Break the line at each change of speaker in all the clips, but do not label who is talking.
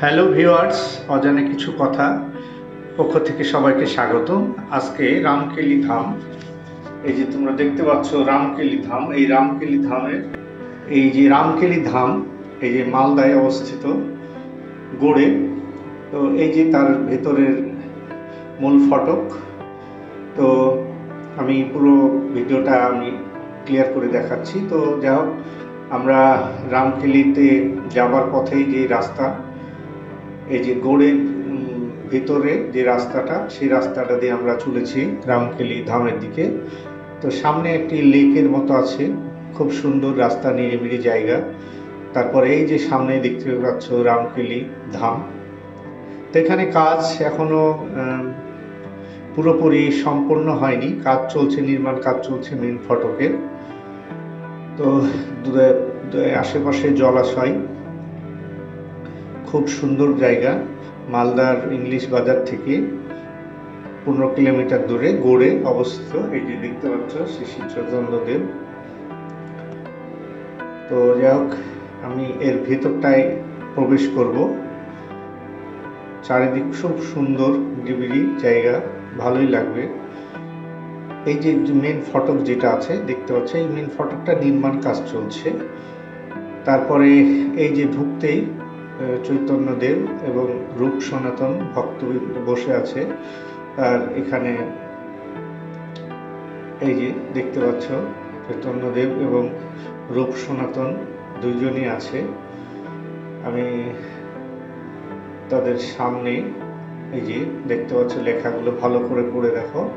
Hello viewers অজানে কিছু কথা পক্ষ থেকে সবাইকে স্বাগত আজকে রামকেলি ধাম। এই যে তোমরা দেখতে পাচ্ছ রামকেলি ধাম। এই রামকেলি ধামের এই যে রামকেলি ধাম, এই যে মালদায় অবস্থিত গড়ে, তো এই যে তার ভেতরের মূল ফটক, তো আমি পুরো ভিডিওটা আমি ক্লিয়ার করে দেখাচ্ছি। তো যা হোক, আমরা রামকেলিতে যাবার পথেই যে রাস্তা এই যে গড়ের ভিতরে যে রাস্তাটা, সেই রাস্তাটা দিয়ে আমরা চলেছি রামকেলি ধামের দিকে। তো সামনে একটি লেকের মতো আছে, খুব সুন্দর রাস্তা, নিরিবিলি জায়গা। তারপরে এই যে সামনে দেখতে পাচ্ছ রামকেলি ধাম। তো এখানে কাজ এখনও পুরোপুরি সম্পূর্ণ হয়নি। কাজ চলছে, নির্মাণ কাজ চলছে মেন ফটকের। তো আশেপাশে জলাশয়। খুব সুন্দর জায়গা, মালদার ইংলিশ বাজার থেকে পনেরো কিলোমিটার দূরে গড়ে অবস্থিত। এই যে দেখতে পাচ্ছ, শ্রী শ্রী চৈতন্যদেব তো যাই হোক, আমি এর ভেতরটায় প্রবেশ করব। চারিদিক খুব সুন্দর নিরিবিলি জায়গা, ভালোই লাগবে। এই যে মেন ফটক যেটা আছে, দেখতে পাচ্ছ, এই মেন ফটকটা নির্মাণ কাজ চলছে। তারপরে এই যে ঢুকতেই চৈতন্যদেব এবং রূপ সনাতন ভক্তবৃন্দ বসে আছে। আর এখানে এই যে দেখতে পাচ্ছ চৈতন্যদেব এবং রূপ সনাতন দুইজনই আছে। আমি তাদের সামনে এই যে দেখতে পাচ্ছ, লেখাগুলো ভালো করে পড়ে দেখো।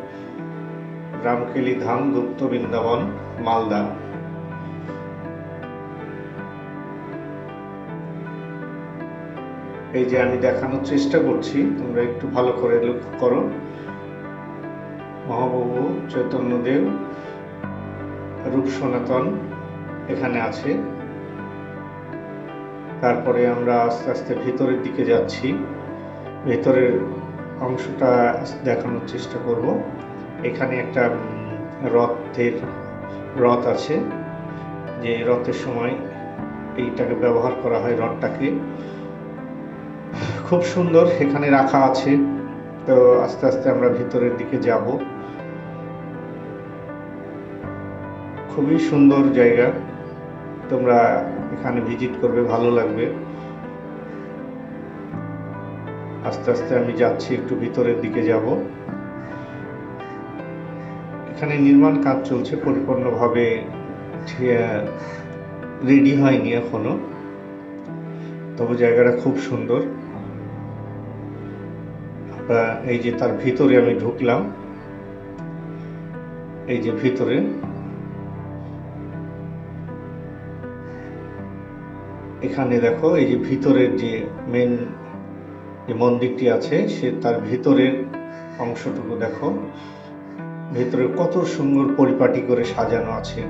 রামকেলি ধাম গুপ্ত বৃন্দাবন, মালদা। এই যে আমি দেখানোর চেষ্টা করছি, তোমরা একটু ভালো করে লক্ষ্য করো। মহাপ্রভু চৈতন্যদেব, রূপ সনাতন এখানে আছে। তারপরে আমরা আস্তে আস্তে ভেতরের দিকে যাচ্ছি। ভেতরের অংশটা দেখানোর চেষ্টা করব। এখানে একটা রথের রথ আছে। যে রথের সময় এইটাকে ব্যবহার করা হয় রথটাকে। খুব সুন্দর এখানে রাখা আছে। তো আস্তে আস্তে আমরা ভিতরের দিকে যাব। খুবই সুন্দর জায়গা। তোমরা এখানে ভিজিট করবে, ভালো লাগবে। আস্তে আস্তে আমি যাচ্ছি, একটু ভিতরের দিকে যাব। এখানে নির্মাণ কাজ চলছে, পরিপূর্ণভাবে রেডি হয়নি এখনও। তবে জায়গাটা খুব সুন্দর। এই যে তার ভিতরে আমি ঢুকলাম, এই যে ভিতরে। এখানে দেখো, এই যে ভিতরের যে মেন যে মন্দিরটি আছে, সে তার ভিতরের অংশটুকু দেখো। ভেতরে কত সুন্দর পরিপাটি করে সাজানো আছে।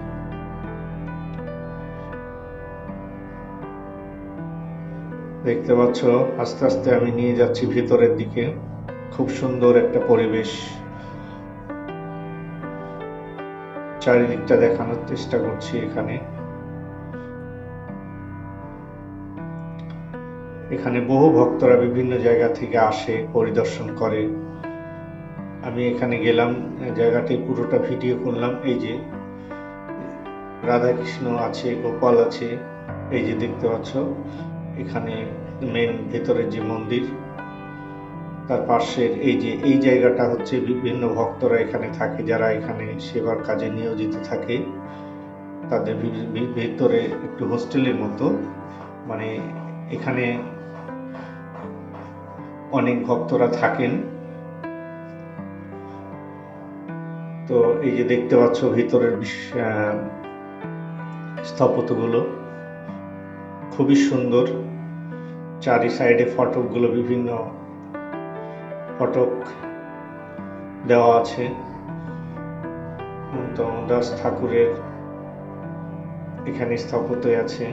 দেখতে পাচ্ছ, আস্তে আস্তে আমি নিয়ে যাচ্ছি ভিতরের দিকে। খুব সুন্দর একটা পরিবেশ। চারিদিকটা দেখানোর চেষ্টা করছি এখানে। এখানে বহু ভক্তরা বিভিন্ন জায়গা থেকে আসে, পরিদর্শন করে। আমি এখানে গেলাম, জায়গাটি পুরোটা ভিডিও করলাম। এই যে রাধাকৃষ্ণ আছে, গোপাল আছে, এই যে দেখতে পাচ্ছ, এখানে মেন ভেতরের যে মন্দির। তার পাশের এই যে, এই জায়গাটা হচ্ছে বিভিন্ন ভক্তরা এখানে থাকে, যারা এখানে সেবার কাজে নিয়োজিত থাকে। তাদের ভেতরে একটু হোস্টেলের মতো। মানে এখানে অনেক ভক্তরা থাকেন। তো এই যে দেখতে পাচ্ছ ভিতরের স্থাপত্যগুলো খুবই সুন্দর। চারি সাইডে ফটকগুলো বিভিন্ন ফটক দেওয়া আছে। দাস ঠাকুরের এখানে স্থাপত্য আছে।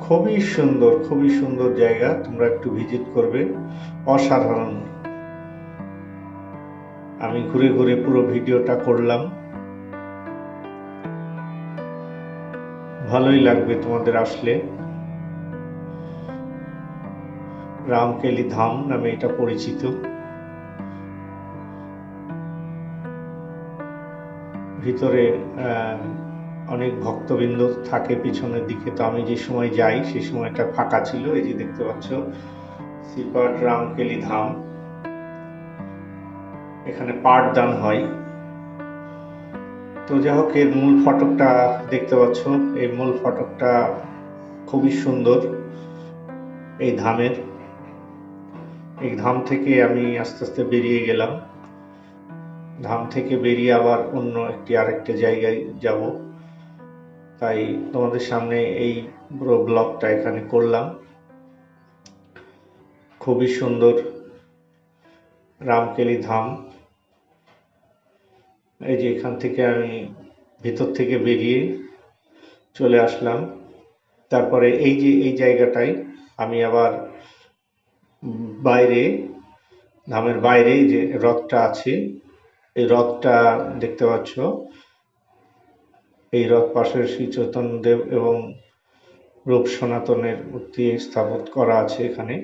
খুবই সুন্দর খুবই সুন্দর জায়গা, তোমরা একটু ভিজিট করবে। অসাধারণ। আমি ঘুরে ঘুরে পুরো ভিডিওটা করলাম। ভালোই লাগবে তোমাদের আসলে। রামকেলি ধাম নামে এটা পরিচিত। ভিতরে অনেক ভক্তবৃন্দ থাকে পিছনের দিকে, তো আমি যে সময় যাই সেই সময়টা ফাঁকা ছিল, এই যে দেখতে পাচ্ছ শ্রীপাঠ রামকেলি ধাম। এখানে পাঠদান হয়। তো যাই হোক, এর মূল ফটকটা দেখতে পাচ্ছ এই মূল ফটকটা খুবই সুন্দর, এই ধামের। এই ধাম থেকে আমি আস্তে আস্তে বেরিয়ে গেলাম। ধাম থেকে বেরিয়ে আবার অন্য একটি আরেকটা জায়গায় যাব। তাই তোমাদের সামনে এই পুরো ব্লগটা এখানে করলাম। খুবই সুন্দর রামকেলি ধাম। এই যে এখান থেকে আমি ভিতর থেকে বেরিয়ে চলে আসলাম। তারপরে এই যে এই জায়গাটায় আমি আবার বাইরে ধামের বাইরে যে রথটা আছে, এই রথটা দেখতে পাচ্ছ। এই রথ পাশের শ্রী চৈতন্যদেব এবং রূপ সনাতনের মূর্তি স্থাপন করা আছে এখানে।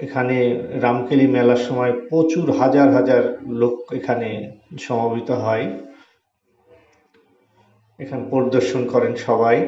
এখানে রামকেলি মেলার সময় প্রচুর হাজার হাজার লোক এখানে সমবেত হয়। এখানে পরিদর্শন করেন সবাই।